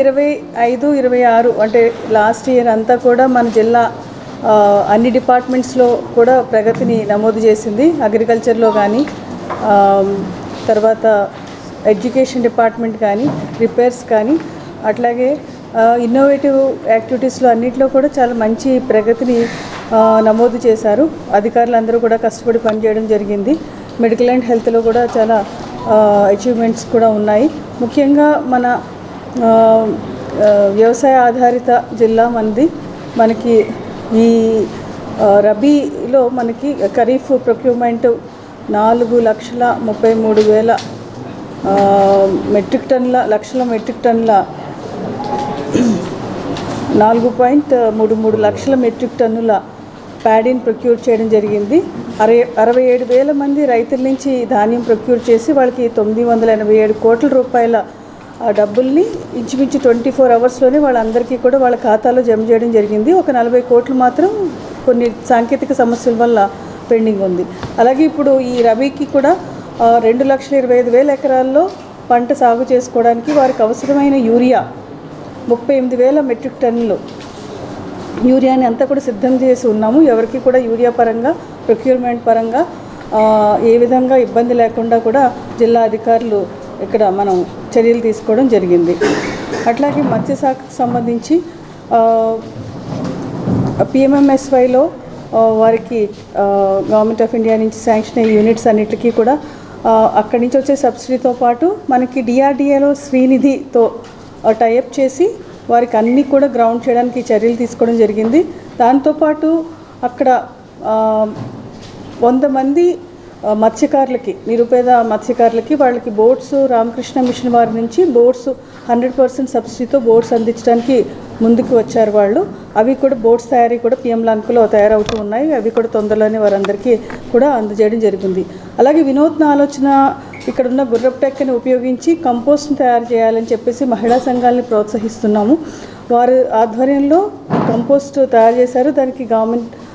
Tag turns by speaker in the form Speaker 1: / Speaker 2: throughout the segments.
Speaker 1: ఇరవై ఐదు ఇరవై ఆరు అంటే లాస్ట్ ఇయర్ అంతా కూడా మన జిల్లా అన్ని డిపార్ట్మెంట్స్లో కూడా ప్రగతిని నమోదు చేసింది. అగ్రికల్చర్లో కానీ తర్వాత ఎడ్యుకేషన్ డిపార్ట్మెంట్ కానీ రిపేర్స్ కానీ అట్లాగే ఇన్నోవేటివ్ యాక్టివిటీస్లో అన్నింటిలో కూడా చాలా మంచి ప్రగతిని నమోదు చేశారు. అధికారులు అందరూ కూడా కష్టపడి పనిచేయడం జరిగింది. మెడికల్ అండ్ హెల్త్లో కూడా చాలా అచీవ్మెంట్స్ కూడా ఉన్నాయి. ముఖ్యంగా మన వ్యవసాయ ఆధారిత జిల్లా మంది. మనకి ఈ రబీలో మనకి ఖరీఫ్ ప్రొక్యూర్మెంట్ నాలుగు లక్షల ముప్పై మూడు వేల మెట్రిక్ టన్నుల లక్షల మెట్రిక్ టన్నుల నాలుగు పాయింట్ మూడు మూడు లక్షల మెట్రిక్ టన్నుల ప్యాడీని ప్రొక్యూర్ చేయడం జరిగింది. అరవై అరవై ఏడు వేల మంది రైతుల నుంచి ధాన్యం ప్రొక్యూర్ చేసి వాళ్ళకి తొమ్మిది వందల ఎనభై ఏడు కోట్ల రూపాయల ఆ డబ్బుల్ని ఇంచుమించు ట్వంటీ ఫోర్ అవర్స్లోనే వాళ్ళందరికీ కూడా వాళ్ళ ఖాతాలో జమ చేయడం జరిగింది. ఒక నలభై కోట్లు మాత్రం కొన్ని సాంకేతిక సమస్యల వల్ల పెండింగ్ ఉంది. అలాగే ఇప్పుడు ఈ రబీకి కూడా రెండు లక్షల ఇరవై ఐదు వేల ఎకరాల్లో పంట సాగు చేసుకోవడానికి వారికి అవసరమైన యూరియా ముప్పై ఎనిమిది వేల మెట్రిక్ టన్నులు యూరియాని అంతా కూడా సిద్ధం చేసి ఉన్నాము. ఎవరికి కూడా యూరియా పరంగా ప్రొక్యూర్మెంట్ పరంగా ఏ విధంగా ఇబ్బంది లేకుండా కూడా జిల్లా అధికారులు ఇక్కడ మనం చర్యలు తీసుకోవడం జరిగింది. అట్లాగే మత్స్యశాఖకు సంబంధించి పిఎంఎంఎస్వైలో వారికి గవర్నమెంట్ ఆఫ్ ఇండియా నుంచి శాంక్షన్ అయ్యే యూనిట్స్ అన్నిటికీ కూడా అక్కడి నుంచి వచ్చే సబ్సిడీతో పాటు మనకి డిఆర్డిఏలో శ్రీనిధితో టైఅప్ చేసి వారికి అన్నీ కూడా గ్రౌండ్ చేయడానికి చర్యలు తీసుకోవడం జరిగింది. దాంతోపాటు అక్కడ వంద మంది మత్స్యకారులకి నిరుపేద మత్స్యకారులకి వాళ్ళకి బోట్స్ రామకృష్ణ మిషన్ వారి నుంచి బోట్స్ హండ్రెడ్ పర్సెంట్ సబ్సిడీతో బోట్స్ అందించడానికి ముందుకు వచ్చారు వాళ్ళు. అవి కూడా బోట్స్ తయారీ కూడా పిఎం లంకలో తయారవుతూ ఉన్నాయి. అవి కూడా తొందరలోనే వారందరికీ కూడా అందజేయడం జరిగింది. అలాగే వినూత్న ఆలోచన ఇక్కడ ఉన్న గుర్రపు టెక్కని ఉపయోగించి కంపోస్ట్ని తయారు చేయాలని చెప్పేసి మహిళా సంఘాలని ప్రోత్సహిస్తున్నాము. వారి ఆధ్వర్యంలో కంపోస్ట్ తయారు చేశారు. దానికి గవర్నమెంట్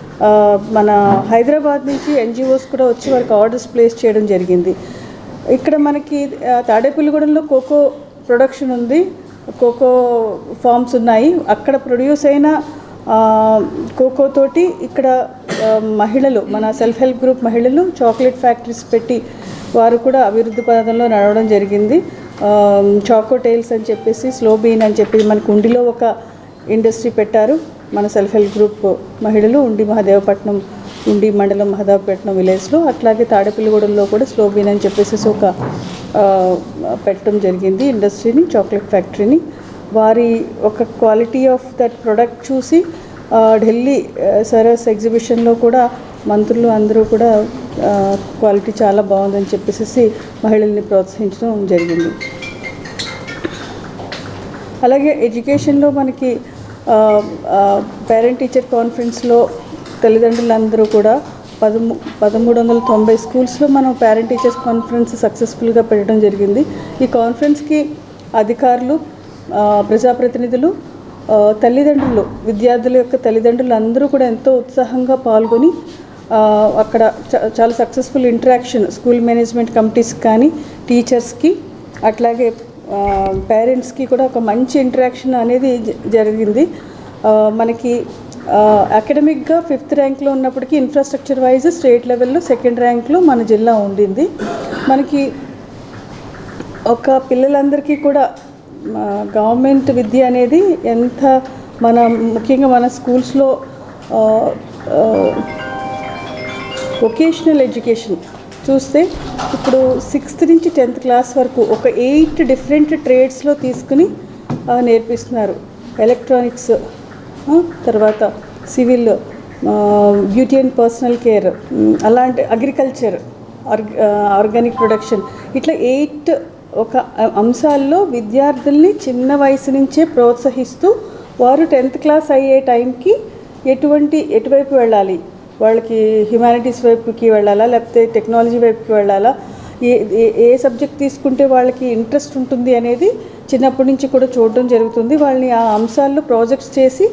Speaker 1: మన హైదరాబాద్ నుంచి ఎన్జిఓస్ కూడా వచ్చి వారికి ఆర్డర్స్ ప్లేస్ చేయడం జరిగింది. ఇక్కడ మనకి తాడేపల్లిగూడెంలో కోకో ప్రొడక్షన్ ఉంది. కోకో ఫార్మ్స్ ఉన్నాయి. అక్కడ ప్రొడ్యూస్ అయిన కోకో తోటి ఇక్కడ మహిళలు మన సెల్ఫ్ హెల్ప్ గ్రూప్ మహిళలు చాక్లెట్ ఫ్యాక్టరీస్ పెట్టి వారు కూడా అభివృద్ధి పథంలో నడవడం జరిగింది. చాకో టైల్స్ అని చెప్పేసి స్లో బీన్ అని చెప్పి మనకు ఉండిలో ఒక ఇండస్ట్రీ పెట్టారు. మన సెల్ఫ్ హెల్ప్ గ్రూప్ మహిళలు ఉండి మహాదేవపట్నం ఉండి మండలం మహాదేవపట్నం విలేజ్లో అట్లాగే తాడేపల్లిగూడెంలో కూడా స్లో బీన్ అని చెప్పేసి ఒక పెట్టడం జరిగింది. ఇండస్ట్రీని చాక్లెట్ ఫ్యాక్టరీని వారి ఒక క్వాలిటీ ఆఫ్ దట్ ప్రొడక్ట్ చూసి ఢిల్లీ సరస్ ఎగ్జిబిషన్లో కూడా మంత్రులు అందరూ కూడా క్వాలిటీ చాలా బాగుందని చెప్పేసి మహిళల్ని ప్రోత్సహించడం జరిగింది. అలాగే ఎడ్యుకేషన్లో మనకి పేరెంట్ టీచర్ కాన్ఫరెన్స్లో తల్లిదండ్రులందరూ కూడా పదమూ పదమూడు వందల తొంభై స్కూల్స్లో మనం పేరెంట్ టీచర్స్ కాన్ఫరెన్స్ సక్సెస్ఫుల్గా పెట్టడం జరిగింది. ఈ కాన్ఫరెన్స్కి అధికారులు ప్రజాప్రతినిధులు తల్లిదండ్రులు విద్యార్థుల యొక్క తల్లిదండ్రులు అందరూ కూడా ఎంతో ఉత్సాహంగా పాల్గొని అక్కడ చ- చాలా successful interaction school management committees కానీ టీచర్స్కి అట్లాగే పేరెంట్స్కి కూడా ఒక మంచి ఇంటరాక్షన్ అనేది జరిగింది. మనకి అకాడమిక్గా ఫిఫ్త్ ర్యాంక్లో ఉన్నప్పటికీ ఇన్ఫ్రాస్ట్రక్చర్ వైజ్ స్టేట్ లెవెల్లో సెకండ్ ర్యాంక్లో మన జిల్లా ఉండింది. మనకి ఒక పిల్లలందరికీ కూడా గవర్నమెంట్ విద్య అనేది ఎంత మన ముఖ్యంగా మన స్కూల్స్లో వొకేషనల్ ఎడ్యుకేషన్ చూస్తే ఇప్పుడు సిక్స్త్ నుంచి టెన్త్ క్లాస్ వరకు ఒక ఎయిట్ డిఫరెంట్ ట్రేడ్స్లో తీసుకుని నేర్పిస్తున్నారు. ఎలక్ట్రానిక్స్ తర్వాత civil beauty and personal care అలాంటి అగ్రికల్చర్ ఆర్గ ఆర్గానిక్ ప్రొడక్షన్ ఇట్లా ఎయిట్ ఒక అంశాల్లో విద్యార్థుల్ని చిన్న వయసు నుంచే ప్రోత్సహిస్తూ వారు టెన్త్ క్లాస్ అయ్యే టైంకి ఎటువంటి ఎటువైపు వెళ్ళాలి? వాళ్ళకి హ్యుమానిటీస్ వైపుకి వెళ్ళాలా లేకపోతే టెక్నాలజీ వైపుకి వెళ్ళాలా? ఏ ఏ- ఏ సబ్జెక్ట్ తీసుకుంటే వాళ్ళకి ఇంట్రెస్ట్ ఉంటుంది అనేది చిన్నప్పటి నుంచి కూడా చూడడం జరుగుతుంది. వాళ్ళని ఆ అంశాల్లో ప్రాజెక్ట్స్ చేసి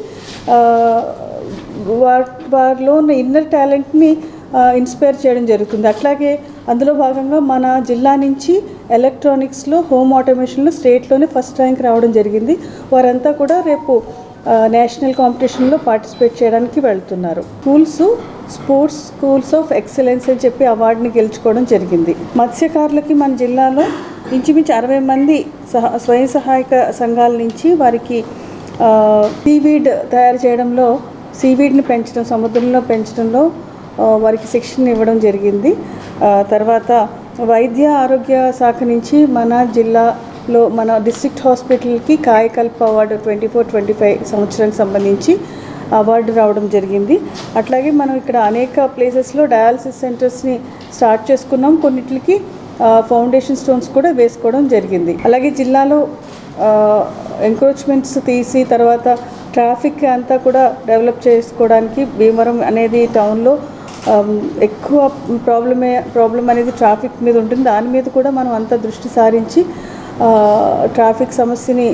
Speaker 1: వారిలో ఉన్న ఇన్నర్ టాలెంట్ని ఇన్స్పైర్ చేయడం జరుగుతుంది. అట్లాగే అందులో భాగంగా మన జిల్లా నుంచి ఎలక్ట్రానిక్స్లో హోమ్ ఆటోమేషన్లో స్టేట్లోనే ఫస్ట్ ర్యాంక్ రావడం జరిగింది. వారంతా కూడా రేపు నేషనల్ కాంపిటీషన్లో పార్టిసిపేట్ చేయడానికి వెళ్తున్నారు. Schools sports schools of excellence అని చెప్పి అవార్డుని గెలుచుకోవడం జరిగింది. మత్స్యకారులకి మన జిల్లాలో ఇంచుమించు అరవై మంది సహ స్వయం సహాయక సంఘాల నుంచి వారికి సీవీడ్ తయారు చేయడంలో సీవీడ్ని పెంచడం సముద్రంలో పెంచడంలో వారికి శిక్షణ ఇవ్వడం జరిగింది. తర్వాత వైద్య ఆరోగ్య శాఖ నుంచి మన జిల్లా లో మన డిస్ట్రిక్ట్ హాస్పిటల్కి Kayakalp award twenty four twenty five సంవత్సరానికి సంబంధించి అవార్డు రావడం జరిగింది. అట్లాగే మనం ఇక్కడ అనేక ప్లేసెస్లో డయాలసిస్ సెంటర్స్ని స్టార్ట్ చేసుకున్నాం. కొన్నిటికి ఫౌండేషన్ స్టోన్స్ కూడా వేసుకోవడం జరిగింది. అలాగే జిల్లాలో ఎంక్రోచ్మెంట్స్ తీసి తర్వాత ట్రాఫిక్ అంతా కూడా డెవలప్ చేసుకోవడానికి భీమవరం అనేది టౌన్లో ఎక్కువ ప్రాబ్లమే ప్రాబ్లం అనేది ట్రాఫిక్ మీద ఉంటుంది. దాని మీద కూడా మనం అంత దృష్టి సారించి ట్రాఫిక్ సమస్యని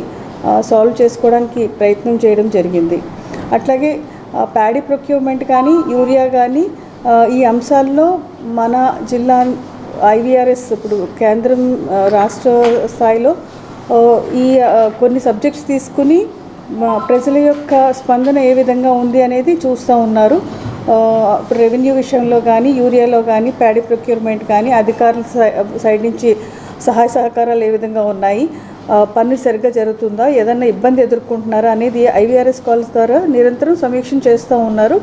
Speaker 1: సాల్వ్ చేసుకోవడానికి ప్రయత్నం చేయడం జరిగింది. అట్లాగే ప్యాడీ ప్రొక్యూర్మెంట్ కానీ యూరియా కానీ ఈ అంశాల్లో మన జిల్లా ఐవీఆర్ఎస్ ఇప్పుడు కేంద్రం రాష్ట్ర స్థాయిలో ఈ కొన్ని సబ్జెక్ట్స్ తీసుకుని మా ప్రజల యొక్క స్పందన ఏ విధంగా ఉంది అనేది చూస్తూ ఉన్నారు. ఇప్పుడు రెవెన్యూ విషయంలో కానీ యూరియాలో కానీ ప్యాడీ ప్రొక్యూర్మెంట్ కానీ అధికారుల సై- సైడ్ నుంచి సహాయ సహకారాలు ఏ విధంగా ఉన్నాయి? పని పన్ను సరిగ్గా జరుగుతుందా? ఏదైనా ఇబ్బంది ఎదుర్కొంటున్నారా అనేది ఐవీఆర్ఎస్ కాల్స్ ద్వారా నిరంతరం సమీక్షణ చేస్తూ ఉన్నారు.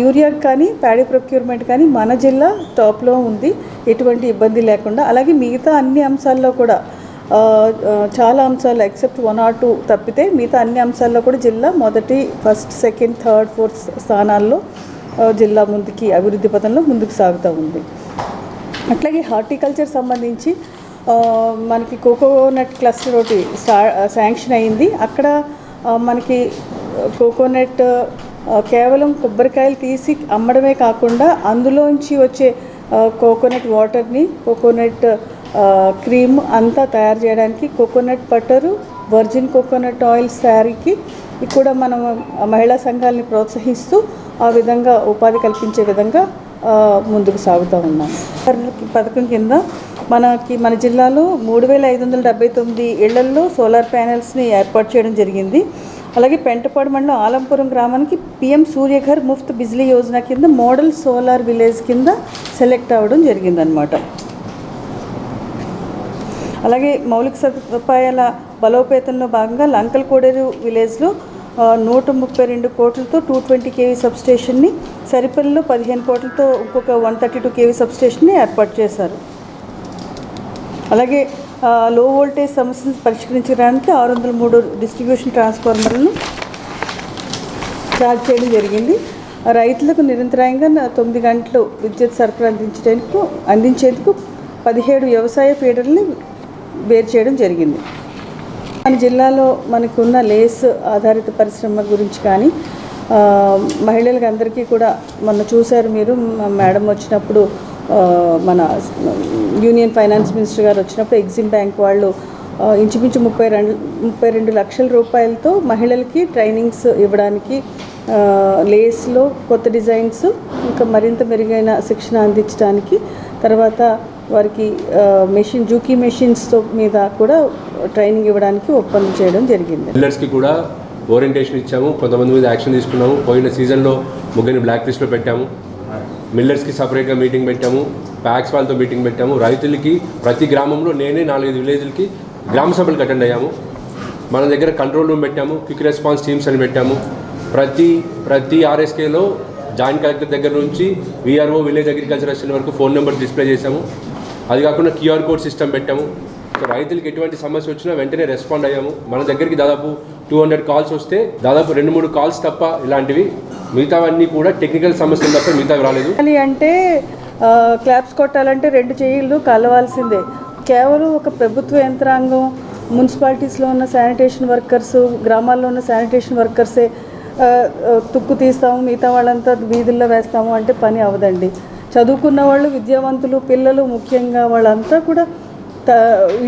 Speaker 1: యూరియా కానీ ప్యాడీ ప్రొక్యూర్మెంట్ కానీ మన జిల్లా టాప్లో ఉంది. ఎటువంటి ఇబ్బంది లేకుండా. అలాగే మిగతా అన్ని అంశాల్లో కూడా చాలా అంశాలు ఎక్సెప్ట్ వన్ ఆర్ టూ తప్పితే మిగతా అన్ని అంశాల్లో కూడా జిల్లా మొదటి ఫస్ట్ సెకండ్ థర్డ్ ఫోర్త్ స్థానాల్లో జిల్లా ముందుకి అభివృద్ధి పథంలో ముందుకు సాగుతూ ఉంది. అట్లాగే హార్టికల్చర్ సంబంధించి మనకి కోకోనట్ క్లస్టర్ ఒకటి శాంక్షన్ అయింది. అక్కడ మనకి కోకోనట్ కేవలం కొబ్బరికాయలు తీసి అమ్మడమే కాకుండా అందులోంచి వచ్చే కోకోనట్ వాటర్ని కోకోనట్ క్రీమ్ అంతా తయారు చేయడానికి coconut butter virgin coconut oils తయారీకి కూడా మనం మహిళా సంఘాలని ప్రోత్సహిస్తూ ఆ విధంగా ఉపాధి కల్పించే విధంగా ముందుకు సాగుతూ ఉన్నాం. పథకం కింద మనకి మన జిల్లాలో మూడు వేల ఐదు వందల డెబ్బై తొమ్మిది ఇళ్ళల్లో సోలార్ ప్యానెల్స్ని ఏర్పాటు చేయడం జరిగింది. అలాగే పెంటపాడు మండలం ఆలంపురం గ్రామానికి పిఎం సూర్యఘర్ ముఫ్త్ బిజ్లీ యోజన కింద మోడల్ సోలార్ విలేజ్ కింద సెలెక్ట్ అవ్వడం జరిగిందనమాట అలాగే మౌలిక సదుపాయాల బలోపేతంలో భాగంగా లంకల్ కోడేరు విలేజ్లో నూట ముప్పై రెండు కోట్లతో టూ ట్వంటీ కేవీ సబ్స్టేషన్ని సరిపల్లిలో పదిహేను కోట్లతో ఇంకొక వన్ థర్టీ టూ కేవీ సబ్స్టేషన్ని ఏర్పాటు చేశారు. అలాగే లో వోల్టేజ్ సమస్యను పరిష్కరించడానికి ఆరు వందల మూడు డిస్ట్రిబ్యూషన్ ట్రాన్స్ఫార్మర్లను ఛార్జ్ చేయడం జరిగింది. రైతులకు నిరంతరాయంగా నా- తొమ్మిది గంటలు విద్యుత్ సరఫరా అందించడానికి అందించేందుకు పదిహేడు వ్యవసాయ ఫీడర్ని వేరు చేయడం జరిగింది. మన జిల్లాలో మనకున్న లేస్ ఆధారిత పరిశ్రమ గురించి కానీ మహిళలకు అందరికీ కూడా మొన్న చూశారు మీరు. మేడం వచ్చినప్పుడు మన యూనియన్ ఫైనాన్స్ మినిస్టర్ గారు వచ్చినప్పుడు ఎగ్జిమ్ బ్యాంక్ వాళ్ళు ఇంచుమించు ముప్పై రెండు ముప్పై రెండు లక్షల రూపాయలతో మహిళలకి ట్రైనింగ్స్ ఇవ్వడానికి లేస్లో కొత్త డిజైన్స్ ఇంకా మరింత మెరుగైన శిక్షణ అందించడానికి తర్వాత వారికి మెషిన్ జూకీ మెషిన్స్తో మీద కూడా ట్రైనింగ్ ఇవ్వడానికి ఒప్పందం చేయడం జరిగింది.
Speaker 2: మిల్లర్స్కి కూడా ఓరియంటేషన్ ఇచ్చాము కొంతమంది మీద యాక్షన్ తీసుకున్నాము. పోయిన సీజన్లో ముగ్గురిని బ్లాక్ లిస్ట్లో పెట్టాము. మిల్లర్స్కి సపరేట్గా మీటింగ్ పెట్టాము. ప్యాక్స్ వాళ్ళతో మీటింగ్ పెట్టాము. రైతులకి ప్రతి గ్రామంలో నేనే నాలుగైదు విలేజ్లకి గ్రామ సభలకు అటెండ్ అయ్యాము. మన దగ్గర కంట్రోల్ రూమ్ పెట్టాము క్విక్ రెస్పాన్స్ టీమ్స్ అని పెట్టాము. ప్రతి ప్రతి ఆర్ఎస్కేలో జాయింట్ కలెక్టర్ దగ్గర నుంచి విఆర్ఓ విలేజ్ అగ్రికల్చర్ అసిస్టెంట్ వరకు ఫోన్ నెంబర్ డిస్ప్లే చేశాము. అది కాకుండా క్యూఆర్ కోడ్ సిస్టమ్ పెట్టాము. సో రైతులకి ఎటువంటి సమస్య వచ్చినా వెంటనే రెస్పాండ్ అయ్యాము. మన దగ్గరికి దాదాపు టూ హండ్రెడ్ కాల్స్ వస్తే దాదాపు రెండు మూడు కాల్స్ తప్ప ఇలాంటివి మిగతావన్నీ కూడా టెక్నికల్ సమస్యలు తప్ప మిగతావి రాలేదు.
Speaker 1: అంటే క్లాప్స్ కొట్టాలంటే రెండు చేయిళ్ళు కలవాల్సిందే. కేవలం ఒక ప్రభుత్వ యంత్రాంగం మున్సిపాలిటీస్లో ఉన్న శానిటేషన్ వర్కర్స్ గ్రామాల్లో ఉన్న శానిటేషన్ వర్కర్సే తుక్కు తీస్తాము మిగతా వాళ్ళంతా వీధుల్లో వేస్తాము అంటే పని అవదండి. చదువుకున్న వాళ్ళు విద్యావంతులు పిల్లలు ముఖ్యంగా వాళ్ళంతా కూడా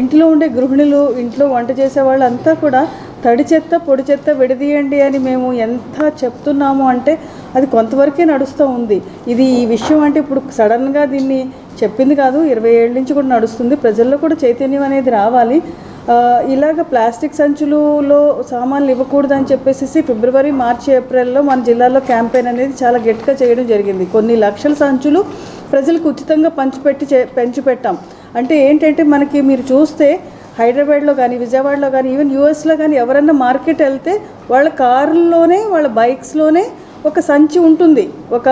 Speaker 1: ఇంట్లో ఉండే గృహిణులు ఇంట్లో వంట చేసే వాళ్ళంతా కూడా తడి చెత్త పొడి చెత్త విడదీయండి అని మేము ఎంత చెప్తున్నాము అంటే అది కొంతవరకే నడుస్తూ ఉంది. ఇది ఈ విషయం అంటే ఇప్పుడు సడన్గా దీన్ని చెప్పింది కాదు ఇరవై ఏళ్ళ నుంచి కూడా నడుస్తుంది. ప్రజల్లో కూడా చైతన్యం అనేది రావాలి. ఇలాగ ప్లాస్టిక్ సంచులలో సామాన్లు ఇవ్వకూడదు అని చెప్పేసి ఫిబ్రవరి మార్చి ఏప్రిల్లో మన జిల్లాలో క్యాంపెయిన్ అనేది చాలా గట్టిగా చేయడం జరిగింది. కొన్ని లక్షల సంచులు ప్రజలకు ఉచితంగా పంచిపెట్టి చే పెంచిపెట్టాం. అంటే ఏంటంటే మనకి మీరు చూస్తే హైదరాబాద్లో కానీ విజయవాడలో కానీ ఈవెన్ యూఎస్లో కానీ ఎవరన్నా మార్కెట్ వెళ్తే వాళ్ళ కారుల్లోనే వాళ్ళ బైక్స్లోనే ఒక సంచి ఉంటుంది. ఒక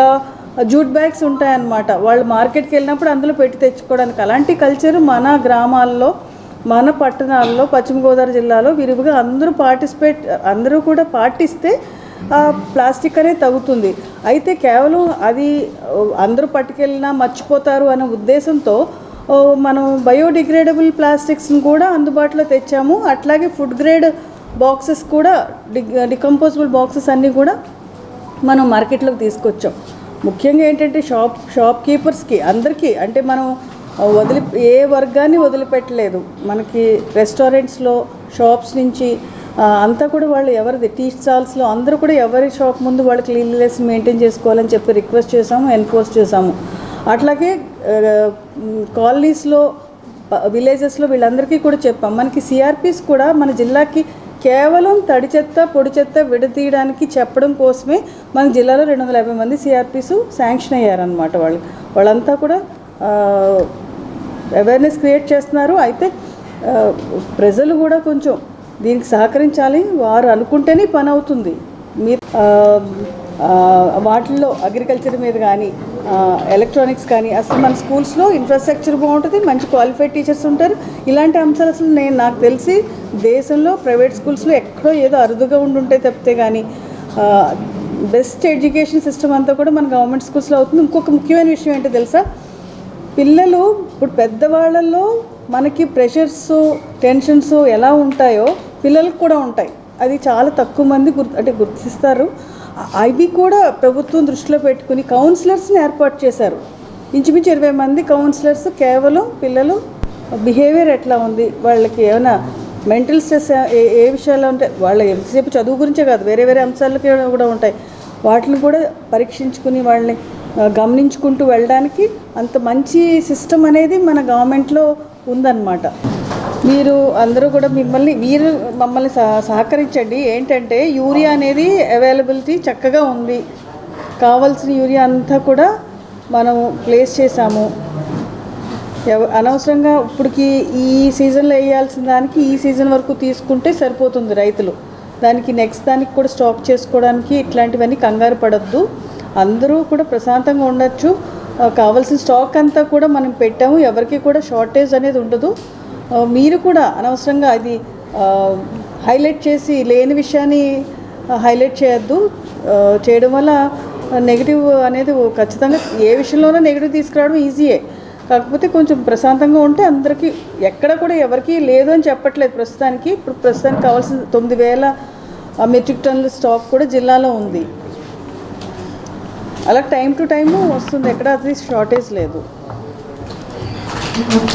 Speaker 1: జూట్ బ్యాగ్స్ ఉంటాయన్నమాట. వాళ్ళు మార్కెట్కి వెళ్ళినప్పుడు అందులో పెట్టి తెచ్చుకోవడానికి. అలాంటి కల్చర్ మన గ్రామాల్లో మన పట్టణాల్లో పశ్చిమ గోదావరి జిల్లాలో విరివిగా అందరూ పార్టిసిపేట్ అందరూ కూడా పాటిస్తే ఆ ప్లాస్టిక్ అనేది తగ్గుతుంది. అయితే కేవలం అది అందరూ పట్టుకెళ్ళినా మర్చిపోతారు అనే ఉద్దేశంతో మనం బయోడిగ్రేడబుల్ ప్లాస్టిక్స్ని కూడా అందుబాటులో తెచ్చాము. అట్లాగే ఫుడ్ గ్రేడ్ బాక్సెస్ కూడా డి డికంపోజబుల్ బాక్సెస్ అన్నీ కూడా మనం మార్కెట్లోకి తీసుకొచ్చాం. ముఖ్యంగా ఏంటంటే షాప్ షాప్ కీపర్స్కి అందరికీ అంటే మనం వదిలి ఏ వర్గాన్ని వదిలిపెట్టలేదు. మనకి రెస్టారెంట్స్లో షాప్స్ నుంచి అంతా కూడా వాళ్ళు ఎవరిది టీ స్టాల్స్లో అందరూ కూడా ఎవరి షాప్ ముందు వాళ్ళు క్లీన్లెస్ మెయింటైన్ చేసుకోవాలని చెప్పి రిక్వెస్ట్ చేసాము ఎన్ఫోర్స్ చేసాము అట్లాగే కాలనీస్లో విలేజెస్లో వీళ్ళందరికీ కూడా చెప్పాం. మనకి సిఆర్పిస్ కూడా మన జిల్లాకి కేవలం తడి చెత్త పొడి చెత్త విడతీయడానికి చెప్పడం కోసమే మన జిల్లాలో రెండు వందల యాభై మంది సిఆర్పిస్ శాంక్షన్ అయ్యారనమాట వాళ్ళు. వాళ్ళంతా కూడా అవేర్నెస్ క్రియేట్ చేస్తున్నారు. అయితే ప్రజలు కూడా కొంచెం దీనికి సహకరించాలి. వారు అనుకుంటేనే పని అవుతుంది. మీరు వాటిల్లో అగ్రికల్చర్ మీద కానీ ఎలక్ట్రానిక్స్ కానీ అసలు మన స్కూల్స్లో ఇన్ఫ్రాస్ట్రక్చర్ బాగుంటుంది మంచి క్వాలిఫైడ్ టీచర్స్ ఉంటారు. ఇలాంటి అంశాలు అసలు నేను నాకు తెలిసి దేశంలో ప్రైవేట్ స్కూల్స్లో ఎక్కడో ఏదో అరుదుగా ఉండుంటే తప్పితే కానీ బెస్ట్ ఎడ్యుకేషన్ సిస్టమ్ అంతా కూడా మన గవర్నమెంట్ స్కూల్స్లో అవుతుంది. ఇంకొక ముఖ్యమైన విషయం ఏంటో తెలుసా? పిల్లలు ఇప్పుడు పెద్దవాళ్ళల్లో మనకి ప్రెషర్స్ టెన్షన్స్ ఎలా ఉంటాయో పిల్లలకు కూడా ఉంటాయి. అది చాలా తక్కువ మంది గుర్తు అంటే గుర్తిస్తారు. అవి కూడా ప్రభుత్వం దృష్టిలో పెట్టుకుని కౌన్సిలర్స్ని ఏర్పాటు చేశారు. ఇంచుమించు ఇరవై మంది కౌన్సిలర్స్ కేవలం పిల్లలు బిహేవియర్ ఎట్లా ఉంది వాళ్ళకి ఏమైనా మెంటల్ స్ట్రెస్ ఏ ఏ విషయాల్లో ఉంటాయి వాళ్ళ ఎంతసేపు చదువు గురించే కాదు వేరే వేరే అంశాలకి కూడా ఉంటాయి. వాటిని కూడా పరీక్షించుకుని వాళ్ళని గమనించుకుంటూ వెళ్ళడానికి అంత మంచి సిస్టమ్ అనేది మన గవర్నమెంట్లో ఉందన్నమాట. మీరు అందరూ కూడా మిమ్మల్ని మీరు మమ్మల్ని సహ సహకరించండి. ఏంటంటే యూరియా అనేది అవైలబిలిటీ చక్కగా ఉంది. కావాల్సిన యూరియా అంతా కూడా మనం ప్లేస్ చేశాము. అనవసరంగా ఇప్పటికి ఈ సీజన్లో వేయాల్సిన దానికి ఈ సీజన్ వరకు తీసుకుంటే సరిపోతుంది రైతులు. దానికి నెక్స్ట్ దానికి కూడా స్టాక్ చేసుకోవడానికి ఇట్లాంటివన్నీ కంగారు పడద్దు. అందరూ కూడా ప్రశాంతంగా ఉండొచ్చు. కావాల్సిన స్టాక్ అంతా కూడా మనం పెట్టాము. ఎవరికి కూడా షార్టేజ్ అనేది ఉండదు. మీరు కూడా అనవసరంగా అది హైలైట్ చేసి లేని విషయాన్ని హైలైట్ చేయొద్దు. చేయడం వల్ల నెగిటివ్ అనేది ఖచ్చితంగా ఏ విషయంలోనూ నెగిటివ్ తీసుకురావడం ఈజీయే. కాకపోతే కొంచెం ప్రశాంతంగా ఉంటే అందరికీ ఎక్కడ కూడా ఎవరికీ లేదు అని చెప్పట్లేదు ప్రస్తుతానికి. ఇప్పుడు ప్రస్తుతానికి కావాల్సిన తొమ్మిది వేల మెట్రిక్ టన్నుల స్టాక్ కూడా జిల్లాలో ఉంది. అలా టైం టు టైము వస్తుంది. ఎక్కడ అది షార్టేజ్ లేదు.